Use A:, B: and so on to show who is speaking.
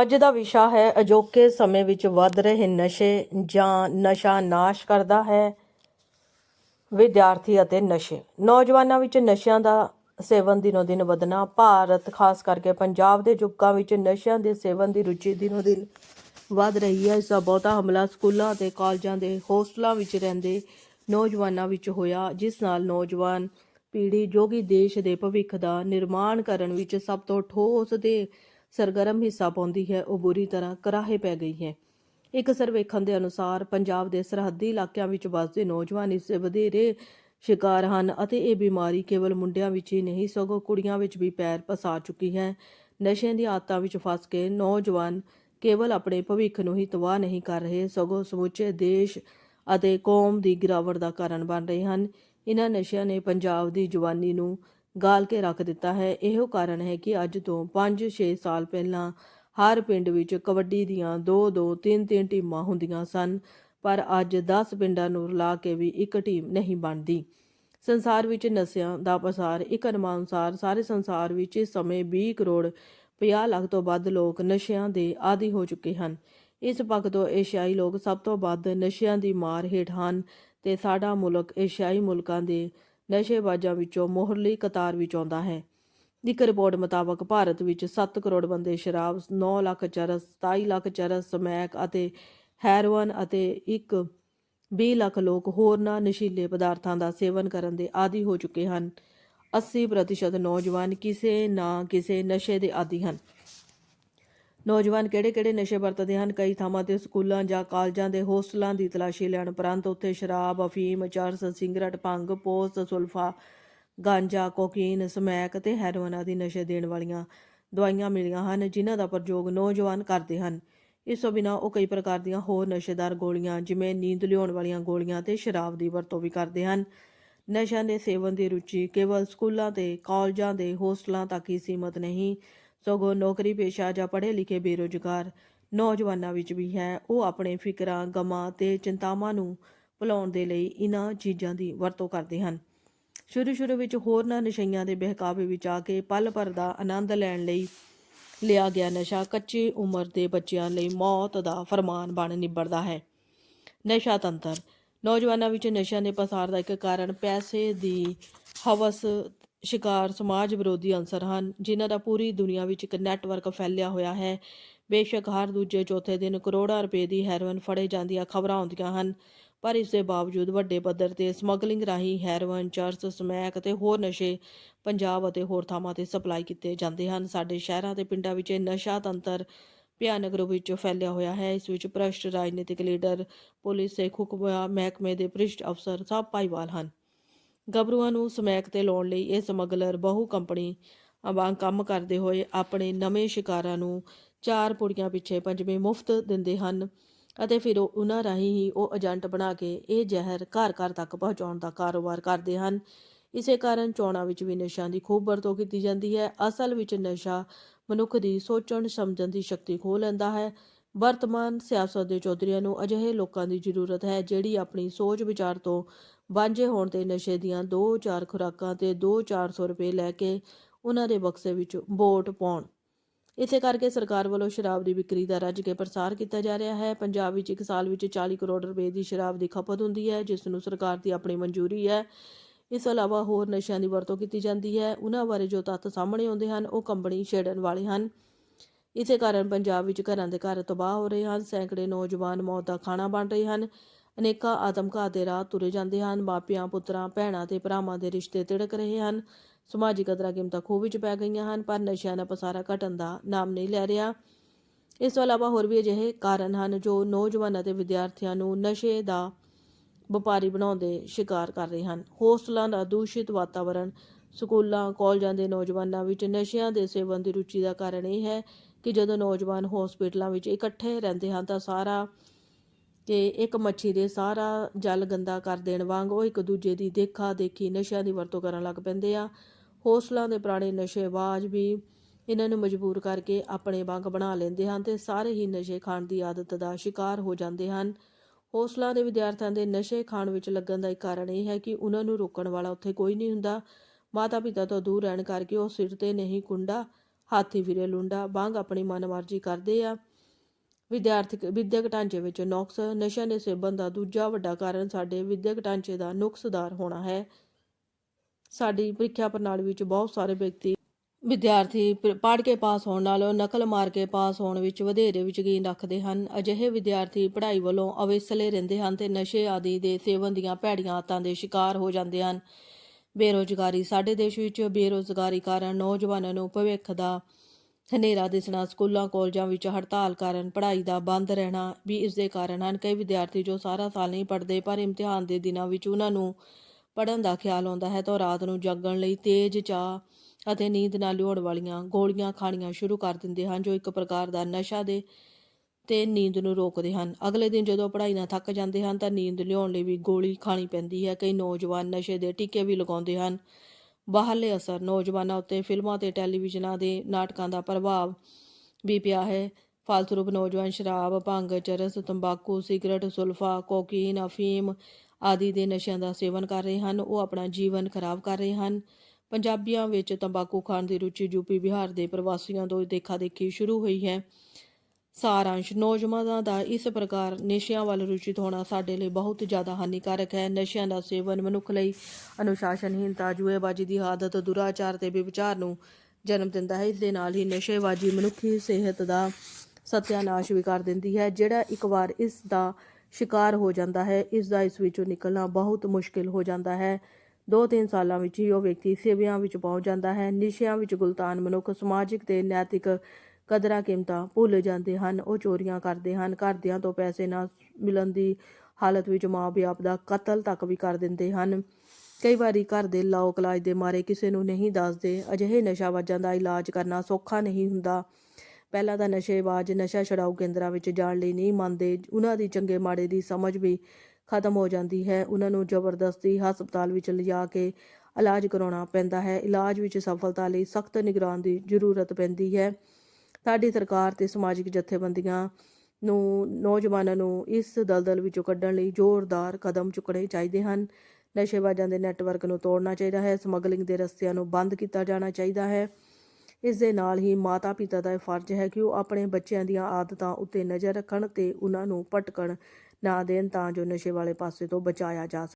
A: ਅੱਜ ਦਾ ਵਿਸ਼ਾ ਹੈ ਅਜੋਕੇ ਸਮੇਂ ਵਿੱਚ ਵੱਧ ਰਹੇ ਨਸ਼ੇ ਜਾਂ ਨਸ਼ਾ ਨਾਸ਼ ਕਰਦਾ ਹੈ ਵਿਦਿਆਰਥੀ ਅਤੇ ਨਸ਼ੇ। ਨੌਜਵਾਨਾਂ ਵਿੱਚ ਨਸ਼ਿਆਂ ਦਾ ਸੇਵਨ ਦਿਨੋ ਦਿਨ ਵਧਣਾ, ਭਾਰਤ ਖਾਸ ਕਰਕੇ ਪੰਜਾਬ ਦੇ ਯੁੱਗਾਂ ਵਿੱਚ ਨਸ਼ਿਆਂ ਦੇ ਸੇਵਨ ਦੀ ਰੁਚੀ ਦਿਨੋ ਦਿਨ ਵੱਧ ਰਹੀ ਹੈ। ਇਸ ਦਾ ਬਹੁਤਾ ਹਮਲਾ ਸਕੂਲਾਂ ਅਤੇ ਕਾਲਜਾਂ ਦੇ ਹੋਸਟਲਾਂ ਵਿੱਚ ਰਹਿੰਦੇ ਨੌਜਵਾਨਾਂ ਵਿੱਚ ਹੋਇਆ, ਜਿਸ ਨਾਲ ਨੌਜਵਾਨ ਪੀੜ੍ਹੀ ਜੋ ਕਿ ਦੇਸ਼ ਦੇ ਭਵਿੱਖ ਦਾ ਨਿਰਮਾਣ ਕਰਨ ਵਿੱਚ ਸਭ ਤੋਂ ਠੋਸ ਤੇ ਸਰਗਰਮ ਹਿੱਸਾ ਪਾਉਂਦੀ ਹੈ, ਉਹ ਬੁਰੀ ਤਰ੍ਹਾਂ ਕਰਾਹੇ ਪੈ ਗਈ ਹੈ। ਇੱਕ ਸਰਵੇਖਣ ਦੇ ਅਨੁਸਾਰ ਪੰਜਾਬ ਦੇ ਸਰਹੱਦੀ ਇਲਾਕਿਆਂ ਵਿੱਚ ਵੱਸਦੇ ਨੌਜਵਾਨ ਇਸ ਵਧੇਰੇ ਸ਼ਿਕਾਰ ਹਨ ਅਤੇ ਇਹ ਬਿਮਾਰੀ ਕੇਵਲ ਮੁੰਡਿਆਂ ਵਿੱਚ ਹੀ ਨਹੀਂ, ਸਗੋਂ ਕੁੜੀਆਂ ਵਿੱਚ ਵੀ ਪੈਰ ਪਸਾਰ ਚੁੱਕੀ ਹੈ। ਨਸ਼ਿਆਂ ਦੀ ਆਦਤਾਂ ਵਿੱਚ ਫਸ ਕੇ ਨੌਜਵਾਨ ਕੇਵਲ ਆਪਣੇ ਭਵਿੱਖ ਨੂੰ ਹੀ ਤਬਾਹ ਨਹੀਂ ਕਰ ਰਹੇ, ਸਗੋਂ ਸਮੁੱਚੇ ਦੇਸ਼ ਅਤੇ ਕੌਮ ਦੀ ਗਿਰਾਵਟ ਦਾ ਕਾਰਨ ਬਣ ਰਹੇ ਹਨ। ਇਹਨਾਂ ਨਸ਼ਿਆਂ ਨੇ ਪੰਜਾਬ ਦੀ ਜਵਾਨੀ ਨੂੰ ਗਾਲ ਕੇ ਰੱਖ ਦਿੱਤਾ ਹੈ। ਇਹੋ ਕਾਰਨ ਹੈ ਕਿ ਅੱਜ ਤੋਂ 5-6 ਸਾਲ ਪਹਿਲਾਂ ਹਰ ਪਿੰਡ ਵਿੱਚ ਕਬੱਡੀ ਦੀਆਂ 2-2 3-3 ਟੀਮਾਂ ਹੁੰਦੀਆਂ ਸਨ, ਪਰ ਅੱਜ 10 ਪਿੰਡਾਂ ਨੂੰ ਰਲਾ ਕੇ ਵੀ ਇੱਕ ਟੀਮ ਨਹੀਂ ਬਣਦੀ। ਸੰਸਾਰ ਵਿੱਚ ਨਸ਼ਿਆਂ ਦਾ ਪਸਾਰ ਇੱਕ ਅਨੁਮਾਨ ਅਨੁਸਾਰ ਸਾਰੇ ਸੰਸਾਰ ਵਿੱਚ ਇਸ ਸਮੇਂ 20 ਕਰੋੜ 50 ਲੱਖ ਤੋਂ ਵੱਧ ਲੋਕ ਨਸ਼ਿਆਂ ਦੇ ਆਦੀ ਹੋ ਚੁੱਕੇ ਹਨ। ਇਸ ਪੱਖ ਤੋਂ ਏਸ਼ੀਆਈ ਲੋਕ ਸਭ ਤੋਂ ਵੱਧ ਨਸ਼ਿਆਂ ਦੀ ਮਾਰ ਹੇਠ ਹਨ ਤੇ ਸਾਡਾ ਮੁਲਕ ਏਸ਼ੀਆਈ ਮੁਲਕਾਂ ਦੇ ਨਸ਼ੇਬਾਜ਼ਾਂ ਵਿੱਚੋਂ ਮੋਹਰਲੀ ਕਤਾਰ ਵਿੱਚ ਆਉਂਦਾ ਹੈ। ਇੱਕ ਰਿਪੋਰਟ ਮੁਤਾਬਕ ਭਾਰਤ ਵਿੱਚ 7 ਕਰੋੜ ਬੰਦੇ ਸ਼ਰਾਬ 9 ਲੱਖ ਚਰਸ 27 ਲੱਖ ਚਰਸ, ਸਮੈਕ ਅਤੇ ਹੈਰੋਇਨ ਅਤੇ ਇੱਕ 20 ਲੱਖ ਲੋਕ ਹੋਰਨਾਂ ਨਸ਼ੀਲੇ ਪਦਾਰਥਾਂ ਦਾ ਸੇਵਨ ਕਰਨ ਦੇ ਆਦੀ ਹੋ ਚੁੱਕੇ ਹਨ। 80% ਨੌਜਵਾਨ ਕਿਸੇ ਨਾ ਕਿਸੇ ਨਸ਼ੇ ਦੇ ਆਦੀ ਹਨ। ਨੌਜਵਾਨ ਕਿਹੜੇ-ਕਿਹੜੇ ਨਸ਼ੇ ਵਰਤਦੇ ਹਨ? ਕਈ ਥਾਵਾਂ ਤੇ ਸਕੂਲਾਂ ਜਾਂ ਕਾਲਜਾਂ ਦੇ ਹੋਸਟਲਾਂ ਦੀ ਤਲਾਸ਼ੀ ਲੈਣ ਉਪਰੰਤ ਉੱਥੇ ਸ਼ਰਾਬ, ਅਫੀਮ, ਚਰਸ, ਸਿਗਰਟ, ਭੰਗ, ਪੋਸਟ, ਸੁਲਫਾ, ਗਾਂਜਾ, ਕੋਕੀਨ, ਸਮੈਕ ਤੇ ਹੈਰੋਇਨ ਆਦਿ ਨਸ਼ੇ ਦੇਣ ਵਾਲੀਆਂ ਦਵਾਈਆਂ ਮਿਲੀਆਂ ਹਨ ਜਿਨ੍ਹਾਂ ਦਾ ਪ੍ਰਯੋਗ ਨੌਜਵਾਨ ਕਰਦੇ ਹਨ। ਇਸ ਤੋਂ ਬਿਨਾਂ ਉਹ ਕਈ ਪ੍ਰਕਾਰ ਦੀਆਂ ਹੋਰ ਨਸ਼ੇਦਾਰ ਗੋਲੀਆਂ ਜਿਵੇਂ ਨੀਂਦ ਲਿਆਉਣ ਵਾਲੀਆਂ ਗੋਲੀਆਂ ਤੇ ਸ਼ਰਾਬ ਦੀ ਵਰਤੋਂ ਵੀ ਕਰਦੇ ਹਨ। ਨਸ਼ਿਆਂ ਦੇ ਸੇਵਨ ਦੀ ਰੁਚੀ ਕੇਵਲ ਸਕੂਲਾਂ ਤੇ ਕਾਲਜਾਂ ਦੇ ਹੋਸਟਲਾਂ ਤੱਕ ਹੀ ਸੀਮਤ ਨਹੀਂ ਸਗੋਂ ਨੌਕਰੀ ਪੇਸ਼ਾ ਜਾਂ ਪੜ੍ਹੇ ਲਿਖੇ ਬੇਰੁਜ਼ਗਾਰ ਨੌਜਵਾਨਾਂ ਵਿੱਚ ਵੀ ਹੈ। ਉਹ ਆਪਣੇ ਫਿਕਰਾਂ, ਗਮਾਂ ਤੇ ਚਿੰਤਾਵਾਂ ਨੂੰ ਭੁਲਾਉਣ ਦੇ ਲਈ ਇਹਨਾਂ ਚੀਜ਼ਾਂ ਦੀ ਵਰਤੋਂ ਕਰਦੇ ਹਨ। ਸ਼ੁਰੂ ਸ਼ੁਰੂ ਵਿੱਚ ਹੋਰਨਾਂ ਨਸ਼ਈਆਂ ਦੇ ਬਹਿਕਾਵੇ ਵਿੱਚ ਆ ਕੇ ਪਲ ਭਰ ਦਾ ਆਨੰਦ ਲੈਣ ਲਈ ਲਿਆ ਗਿਆ ਨਸ਼ਾ ਕੱਚੀ ਉਮਰ ਦੇ ਬੱਚਿਆਂ ਲਈ ਮੌਤ ਦਾ ਫਰਮਾਨ ਬਣ ਨਿਬੜਦਾ ਹੈ। ਨਸ਼ਾ ਤੰਤਰ। ਨੌਜਵਾਨਾਂ ਵਿੱਚ ਨਸ਼ਿਆਂ ਦੇ ਪਸਾਰ ਦਾ ਇੱਕ ਕਾਰਨ ਪੈਸੇ ਦੀ ਹਵਸ ਸ਼ਿਕਾਰ ਸਮਾਜ ਵਿਰੋਧੀ ਅੰਸਰ ਹਨ, ਜਿਨ੍ਹਾਂ ਦਾ ਪੂਰੀ ਦੁਨੀਆ ਵਿੱਚ ਇੱਕ ਨੈਟਵਰਕ ਫੈਲਿਆ ਹੋਇਆ ਹੈ। ਬੇਸ਼ੱਕ ਹਰ ਦੂਜੇ ਚੌਥੇ ਦਿਨ ਕਰੋੜਾਂ ਰੁਪਏ ਦੀ ਹੈਰੋਇਨ ਫੜੇ ਜਾਂਦੀਆਂ ਖਬਰਾਂ ਆਉਂਦੀਆਂ ਹਨ, ਪਰ ਇਸ ਦੇ ਬਾਵਜੂਦ ਵੱਡੇ ਪੱਧਰ ਤੇ ਸਮਗਲਿੰਗ ਰਾਹੀਂ ਹੈਰੋਇਨ, ਚਰਸ, ਸਮੈਕ ਅਤੇ ਹੋਰ ਨਸ਼ੇ ਪੰਜਾਬ ਅਤੇ ਹੋਰ ਥਾਵਾਂ ਤੇ ਸਪਲਾਈ ਕੀਤੇ ਜਾਂਦੇ ਹਨ। ਸਾਡੇ ਸ਼ਹਿਰਾਂ ਤੇ ਪਿੰਡਾਂ ਵਿੱਚ ਇਹ ਨਸ਼ਾ ਤੰਤਰ ਭਿਆਨਕ ਰੂਪ ਵਿੱਚ ਫੈਲਿਆ ਹੋਇਆ ਹੈ। ਇਸ ਵਿੱਚ ਭ੍ਰਸ਼ਟ ਰਾਜਨੀਤਿਕ ਲੀਡਰ, ਪੁਲਿਸ ਤੇ ਹੁਕਮਾ ਮਹਿਕਮੇ ਦੇ ਭ੍ਰਿਸ਼ਟ ਅਫਸਰ ਸਭ ਭਾਈਵਾਲ ਹਨ। ਗੱਭਰੂਆਂ ਨੂੰ ਸਮੈਕ ਤੇ ਲਾਉਣ ਲਈ ਇਹ ਸਮਗਲਰ ਬਹੁ ਕੰਪਨੀ ਵਾਂਗ ਕੰਮ ਕਰਦੇ ਹੋਏ ਆਪਣੇ ਨਵੇਂ ਸ਼ਿਕਾਰਾਂ ਨੂੰ ਚਾਰ ਪੁੜੀਆਂ ਪਿੱਛੇ ਪੰਜਵੇਂ ਮੁਫਤ ਦਿੰਦੇ ਹਨ ਅਤੇ ਫਿਰ ਉਹਨਾਂ ਰਾਹੀਂ ਹੀ ਉਹ ਏਜੰਟ ਬਣਾ ਕੇ ਇਹ ਜ਼ਹਿਰ ਘਰ ਘਰ ਤੱਕ ਪਹੁੰਚਾਉਣ ਦਾ ਕਾਰੋਬਾਰ ਕਰਦੇ ਹਨ। ਇਸੇ ਕਾਰਨ ਚੋਣਾਂ ਵਿੱਚ ਵੀ ਨਸ਼ਿਆਂ ਦੀ ਖੂਬ ਵਰਤੋਂ ਕੀਤੀ ਜਾਂਦੀ ਹੈ। ਅਸਲ ਵਿੱਚ ਨਸ਼ਾ ਮਨੁੱਖ ਦੀ ਸੋਚਣ ਸਮਝਣ ਦੀ ਸ਼ਕਤੀ ਖੋਹ ਲੈਂਦਾ ਹੈ। ਵਰਤਮਾਨ ਸਿਆਸਤ ਦੇ ਚੌਧਰੀਆਂ ਨੂੰ ਅਜਿਹੇ ਲੋਕਾਂ ਦੀ ਜ਼ਰੂਰਤ ਹੈ ਜਿਹੜੀ ਆਪਣੀ ਸੋਚ ਵਿਚਾਰ ਤੋਂ ਵਾਂਝੇ ਹੋਣ ਤੇ ਨਸ਼ੇ ਦੀਆਂ 2-4 ਖੁਰਾਕਾਂ ਤੇ 2-400 ਰੁਪਏ ਲੈ ਕੇ ਉਹਨਾਂ ਦੇ ਬਕਸੇ ਵਿੱਚ ਵੋਟ ਪਾਉਣ। ਇਸੇ ਕਰਕੇ ਸਰਕਾਰ ਵੱਲੋਂ ਸ਼ਰਾਬ ਦੀ ਵਿਕਰੀ ਦਾ ਰੱਜ ਕੇ ਪ੍ਰਸਾਰ ਕੀਤਾ ਜਾ ਰਿਹਾ ਹੈ। ਪੰਜਾਬ ਵਿੱਚ ਇੱਕ ਸਾਲ ਵਿੱਚ 40 ਕਰੋੜ ਰੁਪਏ ਦੀ ਸ਼ਰਾਬ ਦੀ ਖਪਤ ਹੁੰਦੀ ਹੈ, ਜਿਸ ਨੂੰ ਸਰਕਾਰ ਦੀ ਆਪਣੀ ਮਨਜ਼ੂਰੀ ਹੈ। ਇਸ ਤੋਂ ਇਲਾਵਾ ਹੋਰ ਨਸ਼ਿਆਂ ਦੀ ਵਰਤੋਂ ਕੀਤੀ ਜਾਂਦੀ ਹੈ। ਉਹਨਾਂ ਬਾਰੇ ਜੋ ਤੱਥ ਸਾਹਮਣੇ ਆਉਂਦੇ ਹਨ, ਉਹ ਕੰਪਨੀ ਛੇੜਨ ਵਾਲੇ ਹਨ। ਇਸੇ ਕਾਰਨ ਪੰਜਾਬ ਵਿੱਚ ਘਰਾਂ ਦੇ ਘਰ ਤਬਾਹ ਹੋ ਰਹੇ ਹਨ। ਸੈਂਕੜੇ ਨੌਜਵਾਨ ਮੌਤ ਦਾ ਖਾਣਾ ਬਣ ਰਹੇ ਹਨ। ਅਨੇਕਾਂ ਆਤਮਘਾਤ ਦੇ ਰਾਹ ਤੁਰੇ ਜਾਂਦੇ ਹਨ। ਮਾਪਿਆਂ, ਪੁੱਤਰਾਂ, ਭੈਣਾਂ ਤੇ ਭਰਾਵਾਂ ਦੇ ਰਿਸ਼ਤੇ ਤਿੜਕ ਰਹੇ ਹਨ। ਸਮਾਜਿਕ ਕਦਰਾਂ ਕੀਮਤਾਂ ਖੂਹ ਵਿੱਚ ਪੈ ਗਈਆਂ ਹਨ, ਪਰ ਨਸ਼ਿਆਂ ਦਾ ਪਸਾਰਾ ਘਟਣ ਦਾ ਨਾਮ ਨਹੀਂ ਲੈ ਰਿਹਾ। ਇਸ ਤੋਂ ਇਲਾਵਾ ਹੋਰ ਵੀ ਅਜਿਹੇ ਕਾਰਨ ਹਨ, ਜੋ ਨੌਜਵਾਨਾਂ ਤੇ ਵਿਦਿਆਰਥੀਆਂ ਨੂੰ ਨਸ਼ੇ ਦਾ ਵਪਾਰੀ ਬਣਾਉਣ ਦੇ ਸ਼ਿਕਾਰ ਕਰ ਰਹੇ ਹਨ। ਹੋਸਟਲਾਂ ਦਾ ਦੂਸ਼ਿਤ ਵਾਤਾਵਰਣ, ਸਕੂਲਾਂ, ਕਾਲਜਾਂ ਦੇ ਨੌਜਵਾਨਾਂ ਵਿੱਚ ਨਸ਼ਿਆਂ ਦੇ ਸੇਵਨ ਦੀ ਰੁਚੀ ਦਾ ਕਾਰਨ ਇਹ ਹੈ ਕਿ ਜਦੋਂ ਨੌਜਵਾਨ ਹਸਪੀਟਲਾਂ ਵਿੱਚ ਇਕੱਠੇ ਰਹਿੰਦੇ ਹਨ ਤਾਂ ਸਾਰਾ ਕਿ ਇੱਕ ਮੱਛੀ ਦੇ ਸਾਰਾ ਜਲ ਗੰਦਾ ਕਰ ਦੇਣ ਵਾਂਗ ਉਹ ਇੱਕ ਦੂਜੇ ਦੀ ਦੇਖਾ ਦੇਖੀ ਨਸ਼ਿਆਂ ਦੀ ਵਰਤੋਂ ਕਰਨ ਲੱਗ ਪੈਂਦੇ ਆ। ਹੌਸਲਾਂ ਦੇ ਪੁਰਾਣੇ ਨਸ਼ੇਬਾਜ਼ ਵੀ ਇਹਨਾਂ ਨੂੰ ਮਜਬੂਰ ਕਰਕੇ ਆਪਣੇ ਵਾਂਗ ਬਣਾ ਲੈਂਦੇ ਹਨ ਤੇ ਸਾਰੇ ਹੀ ਨਸ਼ੇ ਖਾਣ ਦੀ ਆਦਤ ਦਾ ਸ਼ਿਕਾਰ ਹੋ ਜਾਂਦੇ ਹਨ। ਹੌਸਲਾਂ ਦੇ ਵਿਦਿਆਰਥੀਆਂ ਦੇ ਨਸ਼ੇ ਖਾਣ ਵਿੱਚ ਲੱਗਣ ਦਾ ਇੱਕ ਕਾਰਨ ਇਹ ਹੈ ਕਿ ਉਹਨਾਂ ਨੂੰ ਰੋਕਣ ਵਾਲਾ ਉੱਥੇ ਕੋਈ ਨਹੀਂ ਹੁੰਦਾ। ਮਾਤਾ ਪਿਤਾ ਤੋਂ ਦੂਰ ਰਹਿਣ ਕਰਕੇ ਉਹ ਸਿਰ ਤੇ ਨਹੀਂ ਕੁੰਡਾ ਹਾਥੀ ਵੀਰੇ ਲੁੰਡਾ ਬਾਂਗ ਆਪਣੀ ਮਨਮਰਜ਼ੀ ਕਰਦੇ ਆ। ਵਿਦਿਆਰਥਿਕ ਵਿਦਿਅਕ ਢਾਂਚੇ ਵਿੱਚ ਨੁਕਸ, ਨਸ਼ਿਆਂ ਦੇ ਸੇਵਨ ਦਾ ਦੂਜਾ ਵੱਡਾ ਕਾਰਨ ਸਾਡੇ ਵਿਦਿਅਕ ਢਾਂਚੇ ਦਾ ਨੁਕਸਦਾਰ ਹੋਣਾ ਹੈ। ਸਾਡੀ ਪ੍ਰੀਖਿਆ ਪ੍ਰਣਾਲੀ ਵਿੱਚ ਬਹੁਤ ਸਾਰੇ ਵਿਅਕਤੀ ਵਿਦਿਆਰਥੀ ਪੜ੍ਹ ਕੇ ਪਾਸ ਹੋਣ ਨਾਲੋਂ ਨਕਲ ਮਾਰ ਕੇ ਪਾਸ ਹੋਣ ਵਿੱਚ ਵਧੇਰੇ ਯਕੀਨ ਰੱਖਦੇ ਹਨ। ਅਜਿਹੇ ਵਿਦਿਆਰਥੀ ਪੜ੍ਹਾਈ ਵੱਲੋਂ ਅਵੇਸਲੇ ਰਹਿੰਦੇ ਹਨ ਤੇ ਨਸ਼ੇ ਆਦਿ ਦੇ ਸੇਵਨ ਦੀਆਂ ਭੈੜੀਆਂ ਆਦਤਾਂ ਦੇ ਸ਼ਿਕਾਰ ਹੋ ਜਾਂਦੇ ਹਨ। ਬੇਰੋਜ਼ਗਾਰੀ। ਸਾਡੇ ਦੇਸ਼ ਵਿੱਚ ਬੇਰੋਜ਼ਗਾਰੀ ਕਾਰਨ ਨੌਜਵਾਨਾਂ ਨੂੰ ਭਵਿੱਖ ਦਾ ਹਨੇਰਾ ਦਿਸਣਾ, ਸਕੂਲਾਂ, ਕਾਲਜਾਂ ਵਿੱਚ ਹੜਤਾਲ ਕਾਰਨ ਪੜ੍ਹਾਈ ਦਾ ਬੰਦ ਰਹਿਣਾ ਵੀ ਇਸ ਦੇ ਕਾਰਨ ਹਨ। ਕਈ ਵਿਦਿਆਰਥੀ ਜੋ ਸਾਰਾ ਸਾਲ ਨਹੀਂ ਪੜ੍ਹਦੇ, ਪਰ ਇਮਤਿਹਾਨ ਦੇ ਦਿਨਾਂ ਵਿੱਚ ਉਹਨਾਂ ਨੂੰ ਪੜ੍ਹਨ ਦਾ ਖਿਆਲ ਆਉਂਦਾ ਹੈ ਤਾਂ ਰਾਤ ਨੂੰ ਜਾਗਣ ਲਈ ਤੇਜ਼ ਚਾਹ ਅਤੇ ਨੀਂਦ ਨਾਲ ਲਿਆਉਣ ਵਾਲੀਆਂ ਗੋਲੀਆਂ ਖਾਣੀਆਂ ਸ਼ੁਰੂ ਕਰ ਦਿੰਦੇ ਹਨ, ਜੋ ਇੱਕ ਪ੍ਰਕਾਰ ਦਾ ਨਸ਼ਾ ਦੇ ਤੇ ਨੀਂਦ ਨੂੰ ਰੋਕਦੇ ਹਨ। ਅਗਲੇ ਦਿਨ ਜਦੋਂ ਪੜ੍ਹਾਈ ਨਾਲ ਥੱਕ ਜਾਂਦੇ ਹਨ, ਤਾਂ ਨੀਂਦ ਲਿਆਉਣ ਲਈ ਵੀ ਗੋਲੀ ਖਾਣੀ ਪੈਂਦੀ ਹੈ। ਕਈ ਨੌਜਵਾਨ ਨਸ਼ੇ ਦੇ ਟੀਕੇ ਵੀ ਲਗਾਉਂਦੇ ਹਨ। ਬਾਹਰਲੇ ਅਸਰ, ਨੌਜਵਾਨਾਂ ਉੱਤੇ ਫਿਲਮਾਂ ਤੇ ਟੈਲੀਵਿਜ਼ਨਾਂ ਦੇ ਨਾਟਕਾਂ ਦਾ ਪ੍ਰਭਾਵ ਵੀ ਪਿਆ ਹੈ। ਫਾਲਤੂ ਨੌਜਵਾਨ ਸ਼ਰਾਬ, ਭੰਗ, ਚਰਸ, ਤੰਬਾਕੂ, ਸਿਗਰਟ, ਸੁਲਫਾ, ਕੋਕੀਨ, ਅਫੀਮ ਆਦਿ ਦੇ ਨਸ਼ਿਆਂ ਦਾ ਸੇਵਨ ਕਰ ਰਹੇ ਹਨ। ਉਹ ਆਪਣਾ ਜੀਵਨ ਖਰਾਬ ਕਰ ਰਹੇ ਹਨ। ਪੰਜਾਬੀਆਂ ਵਿੱਚ ਤੰਬਾਕੂ ਖਾਣ ਦੀ ਰੁਚੀ ਯੂਪੀ ਬਿਹਾਰ ਦੇ ਪ੍ਰਵਾਸੀਆਂ ਤੋਂ ਦੇਖਾ ਦੇਖੀ ਸ਼ੁਰੂ ਹੋਈ ਹੈ। ਸਾਰਾਂਸ਼। ਨੌਜਵਾਨਾਂ ਦਾ ਇਸ ਪ੍ਰਕਾਰ ਨਸ਼ਿਆਂ ਵੱਲ ਰੁਚਿਤ ਹੋਣਾ ਸਾਡੇ ਲਈ ਬਹੁਤ ਜ਼ਿਆਦਾ ਹਾਨੀਕਾਰਕ ਹੈ। ਨਸ਼ਿਆਂ ਦਾ ਸੇਵਨ ਮਨੁੱਖ ਲਈ ਅਨੁਸ਼ਾਸਨਹੀਨਤਾ ਜੂਏਬਾਜ਼ੀ ਦੀ ਆਦਤ, ਦੁਰਾਚਾਰ ਤੇ ਵਿਚਾਰ ਨੂੰ ਜਨਮ ਦਿੰਦਾ ਹੈ। ਇਸ ਦੇ ਨਾਲ ਹੀ ਨਸ਼ੇਬਾਜ਼ੀ ਮਨੁੱਖੀ ਸਿਹਤ ਦਾ ਸਤਿਆਨਾਸ਼ ਵੀ ਕਰ ਦਿੰਦੀ ਹੈ, ਜਿਹੜਾ ਇੱਕ ਵਾਰ ਇਸ ਦਾ ਸ਼ਿਕਾਰ ਹੋ ਜਾਂਦਾ ਹੈ, ਇਸ ਦਾ ਇਸ ਵਿੱਚੋਂ ਨਿਕਲਣਾ ਬਹੁਤ ਮੁਸ਼ਕਿਲ ਹੋ ਜਾਂਦਾ ਹੈ। ਦੋ ਤਿੰਨ ਸਾਲਾਂ ਵਿੱਚ ਹੀ ਉਹ ਵਿਅਕਤੀ ਸੇਵਿਆਂ ਵਿੱਚ ਪਹੁੰਚ ਜਾਂਦਾ ਹੈ। ਨਸ਼ਿਆਂ ਵਿੱਚ ਗੁਲਤਾਨ ਮਨੁੱਖ ਸਮਾਜਿਕ ਤੇ ਨੈਤਿਕ ਕਦਰਾਂ ਕੀਮਤਾਂ ਭੁੱਲ ਜਾਂਦੇ ਹਨ, ਉਹ ਚੋਰੀਆਂ ਕਰਦੇ ਹਨ, ਘਰਦਿਆਂ ਤੋਂ ਪੈਸੇ ਨਾ ਮਿਲਣ ਦੀ ਹਾਲਤ ਵਿੱਚ ਮਾਂ-ਬਾਪ ਦਾ ਕਤਲ ਤੱਕ ਵੀ ਕਰ ਦਿੰਦੇ ਹਨ। ਕਈ ਵਾਰੀ ਘਰ ਦੇ ਲਾਓ ਕਲਾਜ ਦੇ ਮਾਰੇ ਕਿਸੇ ਨੂੰ ਨਹੀਂ ਦੱਸਦੇ, ਅਜਿਹੇ ਨਸ਼ਾਵਾਜ਼ਾਂ ਦਾ ਇਲਾਜ ਕਰਨਾ ਸੌਖਾ ਨਹੀਂ ਹੁੰਦਾ। ਪਹਿਲਾਂ ਤਾਂ ਨਸ਼ੇਬਾਜ਼ ਨਸ਼ਾ ਛਡਾਊ ਕੇਂਦਰਾਂ ਵਿੱਚ ਜਾਣ ਲਈ ਨਹੀਂ ਮੰਨਦੇ, ਉਹਨਾਂ ਦੀ ਚੰਗੇ ਮਾੜੇ ਦੀ ਸਮਝ ਵੀ ਖਤਮ ਹੋ ਜਾਂਦੀ ਹੈ। ਉਹਨਾਂ ਨੂੰ ਜ਼ਬਰਦਸਤੀ ਹਸਪਤਾਲ ਵਿੱਚ ਲਿਜਾ ਕੇ ਇਲਾਜ ਕਰਾਉਣਾ ਪੈਂਦਾ ਹੈ। ਇਲਾਜ ਵਿੱਚ ਸਫਲਤਾ ਲਈ ਸਖਤ ਨਿਗਰਾਨ ਦੀ ਜ਼ਰੂਰਤ ਪੈਂਦੀ ਹੈ। ਸਾਡੀ ਸਰਕਾਰ ਤੇ ਸਮਾਜਿਕ ਜਥੇਬੰਦੀਆਂ ਨੂੰ, ਨੌਜਵਾਨਾਂ ਨੂੰ ਇਸ ਦਲਦਲ ਵਿੱਚੋਂ ਕੱਢਣ ਲਈ ਜ਼ੋਰਦਾਰ ਕਦਮ ਚੁੱਕਣੇ ਚਾਹੀਦੇ ਹਨ। ਨਸ਼ੇਬਾਜ਼ਾਂ ਦੇ ਨੈਟਵਰਕ ਨੂੰ ਤੋੜਨਾ ਚਾਹੀਦਾ ਹੈ, ਸਮਗਲਿੰਗ ਦੇ ਰਸਤਿਆਂ ਨੂੰ ਬੰਦ ਕੀਤਾ ਜਾਣਾ ਚਾਹੀਦਾ ਹੈ। ਇਸ ਦੇ ਨਾਲ ਹੀ ਮਾਤਾ ਪਿਤਾ ਦਾ ਇਹ ਫਰਜ਼ ਹੈ ਕਿ ਉਹ ਆਪਣੇ ਬੱਚਿਆਂ ਦੀਆਂ ਆਦਤਾਂ ਉੱਤੇ ਨਜ਼ਰ ਰੱਖਣ ਤੇ ਉਹਨਾਂ ਨੂੰ ਭਟਕਣ ਨਾ ਦੇਣ ਤਾਂ ਜੋ ਨਸ਼ੇ ਵਾਲੇ ਪਾਸੇ ਤੋਂ ਬਚਾਇਆ ਜਾ ਸਕੇ